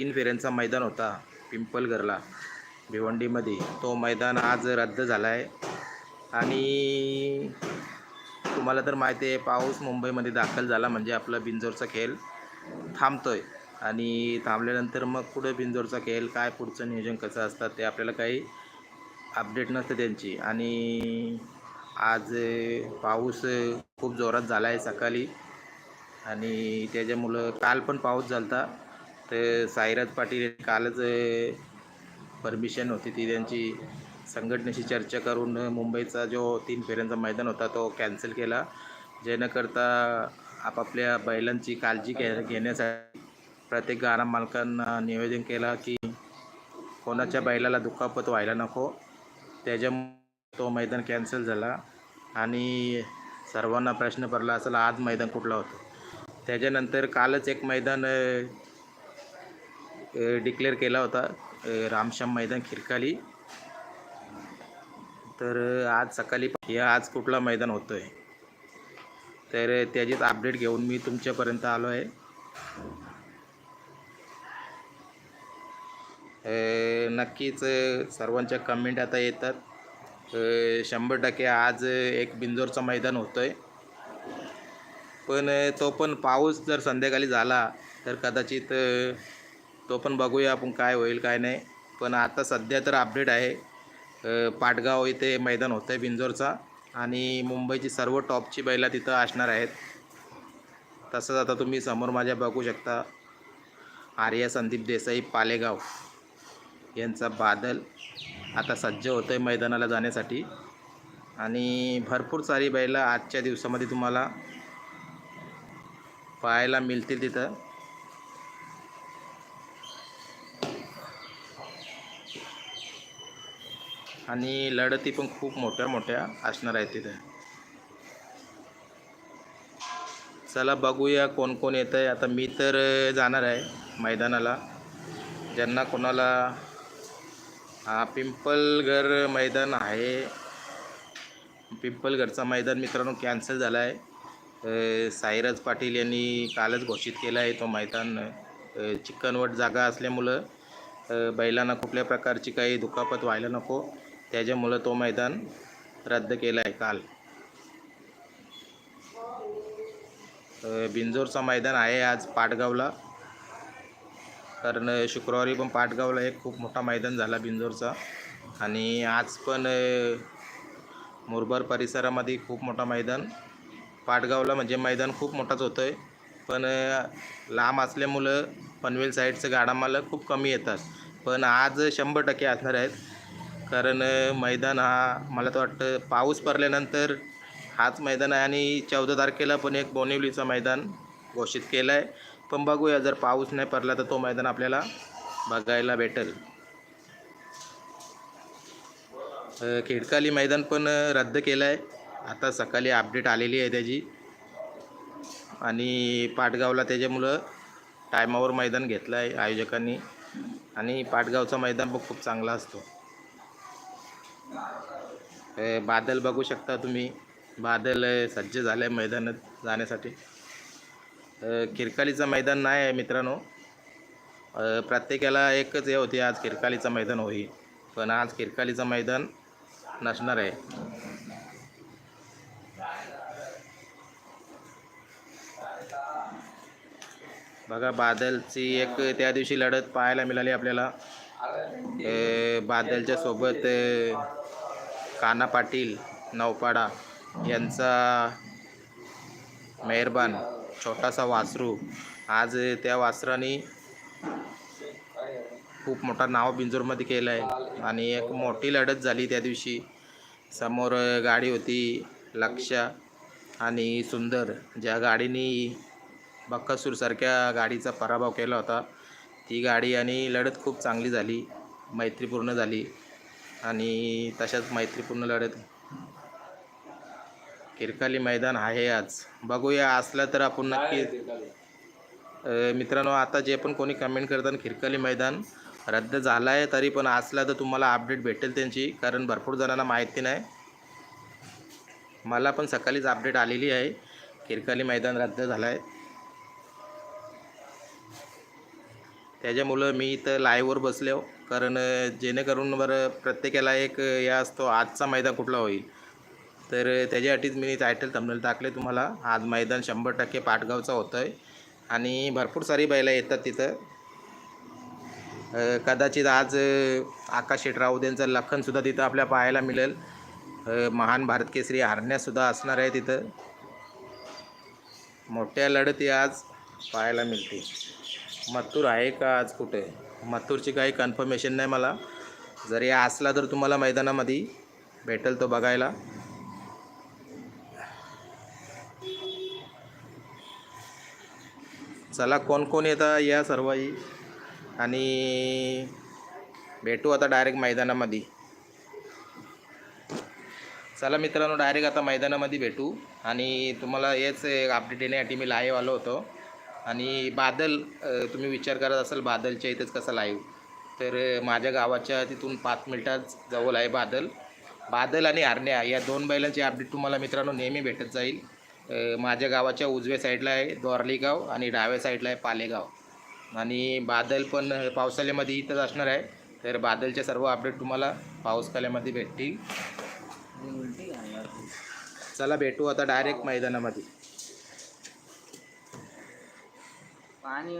तीन फेऱ्यांचा मैदान होता पिंपलगरला भिवंडीमध्ये. तो मैदान आज रद्द झाला आहे आणि तुम्हाला तर माहिती आहे पाऊस मुंबईमध्ये दाखल झाला म्हणजे आपला बिंजोरचा खेळ थांबतो आहे आणि थांबल्यानंतर मग पुढे बिंजोरचा खेळ काय पुढचं नियोजन कसं असतं ते आपल्याला काही अपडेट नसते त्यांची. आणि आज पाऊस खूप जोरात झाला आहे सकाळी. आणि त्याच्यामुळं काल पण पाऊस झाला तर साईराज पाटील कालच परमिशन होती ती त्यांची. संघटनेशी चर्चा करून मुंबईचा जो तीन फेऱ्यांचा मैदान होता तो कॅन्सल केला. जेणेकरता आपापल्या बैलांची काळजी घे घेण्यासाठी प्रत्येक गाराम मालकांना निवेदन केला की कोणाच्या बैलाला दुखापत व्हायला नको. त्याच्यामुळे तो मैदान कॅन्सल झाला आणि सर्वांना प्रश्न पडला असेल आज मैदान कुठला होतं? त्याच्यानंतर कालच एक मैदान डिक्लेअर केला होता रामश्याम मैदान खिरकाली. तर आज सकाळी हे आज कुठला मैदान होतो आहे तर त्याचीच अपडेट घेऊन मी तुमच्यापर्यंत आलो आहे. नक्कीच सर्वांच्या कमेंट आता येतात. शंभर टक्के आज एक बिंजोरचं मैदान होतं आहे पण तो पण पाऊस जर संध्याकाळी झाला तर कदाचित तो पण बघूया आपण काय होईल काय नाही. पण आता सध्या तर अपडेट आहे. पाटगाव इथे मैदान होतं आहे बिंजोरचा आणि मुंबईची सर्व टॉपची बैला तिथं असणार आहेत. तसंच आता तुम्ही समोर माझ्या बघू शकता आर्या संदीप देसाई पालेगाव यांचा बादल आता सज्ज होतं आहे मैदानाला जाण्यासाठी. आणि भरपूर सारी बैला आजच्या दिवसामध्ये तुम्हाला पाहायला मिळतील तिथं. आणि लढती पण खूप मोठ्या मोठ्या असणार आहेत तिथे. चला बघूया कोण कोण येतं आहे आता मी तर जाणार आहे मैदानाला. ज्यांना कोणाला हा पिंपलघर मैदान आहे. पिंपलघरचा मैदान मित्रांनो कॅन्सल झाला आहे साईराज पाटील यांनी कालच घोषित केला आहे तो मैदान. चिकनवट जागा असल्यामुळं बैलांना कुठल्या प्रकारची काही दुखापत व्हायला नको. त्याच्यामुळं तो मैदान रद्द केलं. आहे काल बिंजोरचा मैदान आहे आज पाटगावला. कारण शुक्रवारी पण पाटगावला एक खूप मोठा मैदान झाला बिंजोरचा. आणि आज पण अ, परिसरामध्ये खूप मोठा मैदान. पाटगावला म्हणजे मैदान खूप मोठाच होतं आहे पण लांब असल्यामुळं पनवेल साईडचं गाडा मालक खूप कमी येतात. पण आज शंभर टक्के असणार आहेत. कारण मैदान हा मला तर वाटतं पाऊस पडल्यानंतर हाच मैदान आहे आणि चौदा तारखेला पण एक बोनिवलीचं मैदान घोषित केलं आहे पण बघूया जर पाऊस नाही पडला तर तो मैदान आपल्याला बघायला भेटेल. खेडकाली खिडकाली मैदान पण रद्द केलं आहे आता सकाळी अपडेट आलेली आहे त्याची. आणि पाटगावला त्याच्यामुळं टायमावर मैदान घेतलं आहे आयोजकांनी. आणि पाटगावचा मैदान पण खूप चांगला असतो. हे बादल बघू शकता तुम्ही. बादल सज्ज झालं आहे मैदानात जाण्यासाठी. किरकालीचं खिरकालीचं मैदान नाही आहे मित्रांनो. प्रत्येकाला एकच हे होती आज किरकालीचं मैदान होईल. पण आज खिरकालीचं मैदान नसणार आहे. बघा बादलची एक त्या दिवशी लढत पाहायला मिळाली आपल्याला. बादलच्या सोबत काना पाटील नौपाडा यांचा मेहरबान छोटासा वासरू. आज त्या वासराने खूप मोठा नाव बिंजोरमध्ये केलं आहे आणि एक मोठी लढत झाली त्या दिवशी. समोर गाडी होती लक्षा आणि सुंदर. ज्या गाडीने बक्कासूरसारख्या गाडीचा पराभव केला होता. ती गाडी आणि लढत खूप चांगली झाली मैत्रीपूर्ण झाली. आणि तशाच मैत्रीपूर्ण लढत. किरकाली मैदान आहे आज. बघूया असलं तर आपण नक्की मित्रांनो आता जे पण कोणी कमेंट करतात खिरकाली मैदान रद्द झालं आहे तरी पण असला तर तुम्हाला अपडेट भेटेल त्यांची कारण भरपूर जणांना माहिती नाही. मला पण सकाळीच अपडेट आलेली आहे. खिरकाली मैदान रद्द झालं आहे त्याच्यामुळं मी इथं लाईव्हवर बसलो हो. कारण जेणेकरून बरं प्रत्येकाला एक या असतो आजचा मैदान कुठला होईल? तर त्याच्यासाठीच मी टायटल थंबनेल टाकले तुम्हाला. आज मैदान शंभर टक्के पाटगावचा होतं आहे आणि भरपूर सारी बैला येतात तिथं. कदाचित आज आकाश शेट यांचं लखनसुद्धा तिथं आपल्या पाहायला मिळेल. महान भारत केसरी हरण्यासुद्धा असणार आहे तिथं. मोठ्या लढती आज पाहायला मिळते मथुर आहे का आज कुठे? मथुरची काही कन्फर्मेशन नाही मला. जरी असला तर तुम्हाला मैदानामध्ये भेटेल तो बघायला. चला कोण कोण येतं? या सर्वही. आणि भेटू आता डायरेक्ट मैदानामध्ये. चला मित्रांनो डायरेक्ट आता मैदानामध्ये भेटू. आणि तुम्हाला हेच एक अपडेट येण्यासाठी मी लाईव्ह आलो होतो. आणि बादल तुम्ही विचार करत असाल बादलच्या इथंच कसं लाईव्ह तर माझ्या गावाच्या तिथून पाच मिनिटात जवळ आहे बादल. बादल आणि आरण्या या दोन बैलांची अपडेट तुम्हाला मित्रांनो नेहमी भेटत जाईल. माझ्या गावाच्या उजव्या साईडला आहे दोरलीगाव आणि डाव्या साईडला आहे पालेगाव. आणि बादल पण पावसाळ्यामध्ये इथंच असणार आहे. तर बादलचे सर्व अपडेट तुम्हाला पाऊसकाल्यामध्ये भेटतील. चला भेटू आता डायरेक्ट मैदानामध्ये. पानी